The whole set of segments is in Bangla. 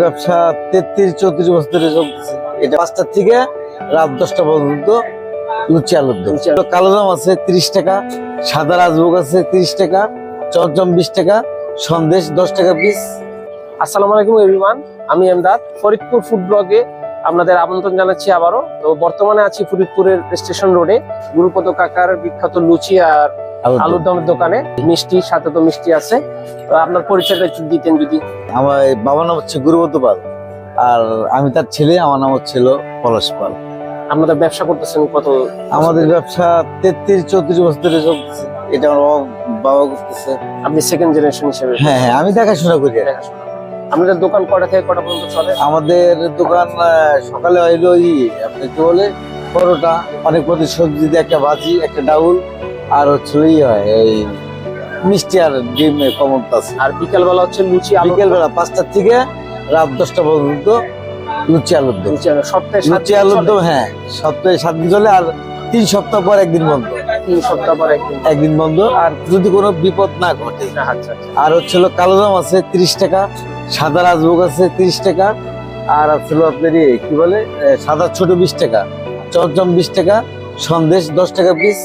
ব্যবসা তেত্রিশ চৌত্রিশ বছর ধরে চলতেছে। এটা পাঁচটার থেকে রাত দশটা পর্যন্ত লুচি আলুর দম। কালো দাম আছে তিরিশ টাকা সাদা রাজভোগ আছে তিরিশ টাকা চমচম বিশ টাকা সন্দেশ দশ টাকা পিস আসসালামু আলাইকুম এভরিওয়ান আমি এমদাদ। ফরিদপুর ফুড ব্লগে আপনাদের আমন্ত্রণ জানাচ্ছি আবারও। তো বর্তমানে আছি ফরিদপুরের স্টেশন রোডে গুরুপদ কাকার বিখ্যাত লুচি আর আলুর দমের দোকানে। মিষ্টি সাথে তো মিষ্টি আছে। তো আপনার পরিচয়টা একটু দিতেন যদি। আমার বাবার নাম হচ্ছে গুরুবত পাল। আর আমি তার ছেলে আমার নাম হচ্ছিল পলাশ পাল। আপনাদের ব্যবসা করতেছেন কত আমাদের ব্যবসা তেত্রিশ চৌত্রিশ বছর ধরে চলতেছে। এটা আমার বাবা- করতেছে। আপনি সেকেন্ড জেনারেশন হিসেবে। হ্যাঁ হ্যাঁ আমি দেখাশোনা করি দেখাশোনা। দোকান কটা থেকে কটা পর্যন্ত চলে? আমাদের দোকান সকালে হইল ওই আপনি কি বলে পরোটা অনেক প্রতি সবজি দিয়ে একটা ভাজি একটা ডাউল। আর হচ্ছে ওই হয় এই মিষ্টি আর ডিম কমন আছে আর বিকাল বেলা হচ্ছে লুচি আলু বিকেল বেলা পাঁচটার থেকে রাত দশটা পর্যন্ত লুচি আলুর দম। আলু সপ্তাহে লুচি আলুর? দম হ্যাঁ সপ্তাহে সাত দিন চলে আর তিন সপ্তাহ পর একদিন বন্ধ। তিন সপ্তাহ পর একদিন একদিন বন্ধ আর যদি কোনো বিপদ না ঘটে। আচ্ছা আচ্ছা আর হচ্ছে কালো দাম আছে তিরিশ টাকা সাদা রাজভোগ আছে তিরিশ টাকা আর আছে আপনার কি বলে সাদা ছোট বিশ টাকা চমচম বিশ টাকা সন্দেশ দশ টাকা পিস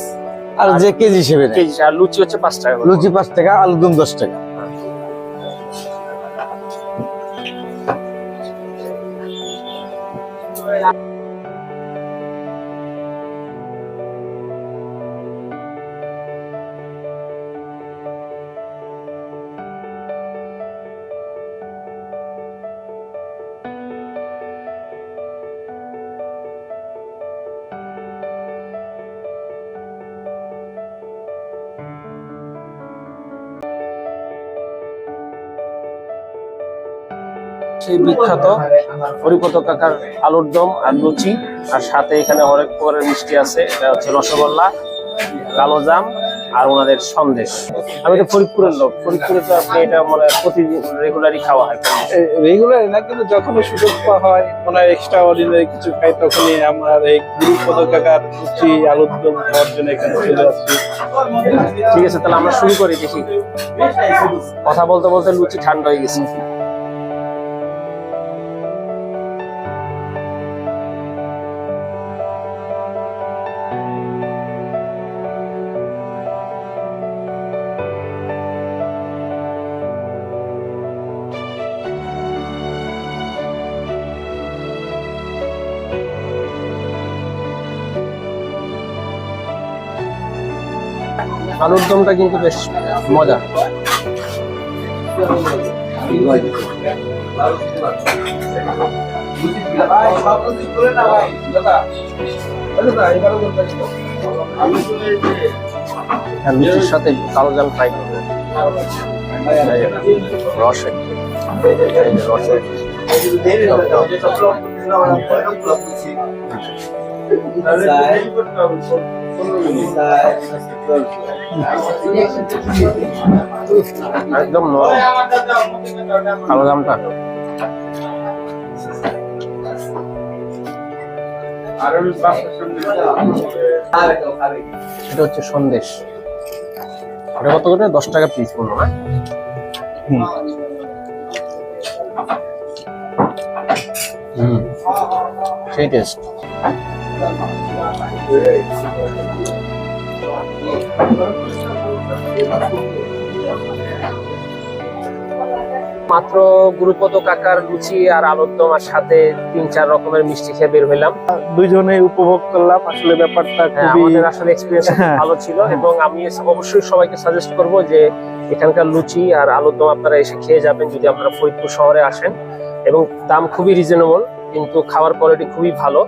আর যে কেজি হিসেবে কেজি আর লুচি হচ্ছে পাঁচ টাকা লুচি পাঁচ টাকা আলুদম দশ টাকা। সেই বিখ্যাত হরিপত কাকার আলুর দম আর লুচি। আর সাথে এখানে অনেক প্রকারের মিষ্টি আছে। এটা হচ্ছে রসগোল্লা কালো জাম আর ওনাদের সন্দেশ। আমি তো ফরিদপুরের লোক। ফরিদপুরে তো আপনি এটা মানে প্রতিদিন রেগুলারই খাওয়া হয়। রেগুলার না কিন্তু যখনই সুযোগ পাওয়া হয় মনে হয় এক্সট্রা অর্ডিনারি কিছু খাই তখনই আমরা এই গুরু পদকাকার লুচি আলুর দম খাওয়ার জন্য এখানে চলে আসছি। ঠিক আছে তাহলে আমরা শুরু করি দেখি। কথা বলতে বলতে লুচি ঠান্ডা হয়ে গেছে। আলুর দমটা কিন্তু বেশ মজা। আর লুচির সাথে কালো জাম ফ্রাই করব। রস রস। একদম জামটা। এটা হচ্ছে সন্দেশ। কত করে? দশ টাকা পিস পড়ল না? হুম। সেই টেস্ট মাত্র গুরুপদ কাকার লুচি আর আলুর সাথে তিন চার রকমের মিষ্টি খেয়ে বের হইলাম দুইজনে উপভোগ করলাম আসলে ব্যাপারটা হ্যাঁ, আমাদের আসলে এক্সপিরিয়েন্স হ্যাঁ। ভালো ছিল এবং আমি অবশ্যই সবাইকে সাজেস্ট করব যে এখানকার লুচি আর আলুর দম আপনারা এসে খেয়ে যাবেন যদি আপনারা ফরিদপুর শহরে আসেন এবং দাম খুবই রিজনেবল কিন্তু খাওয়ার কোয়ালিটি খুবই ভালো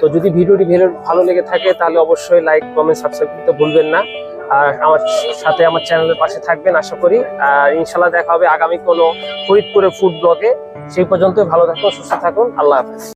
তো যদি ভিডিওটি ভেলো- ভালো লেগে থাকে, তাহলে অবশ্যই লাইক কমেন্ট সাবস্ক্রাইব করতে ভুলবেন না। আর আমার সাথে আমার চ্যানেলের পাশে থাকবেন, আশা করি। আর ইনশাল্লাহ দেখা হবে আগামী কোনো ফরিদপুরের ফুড ব্লগে সেই পর্যন্ত ভালো থাকুন, সুস্থ থাকুন। আল্লাহ হাফেজ।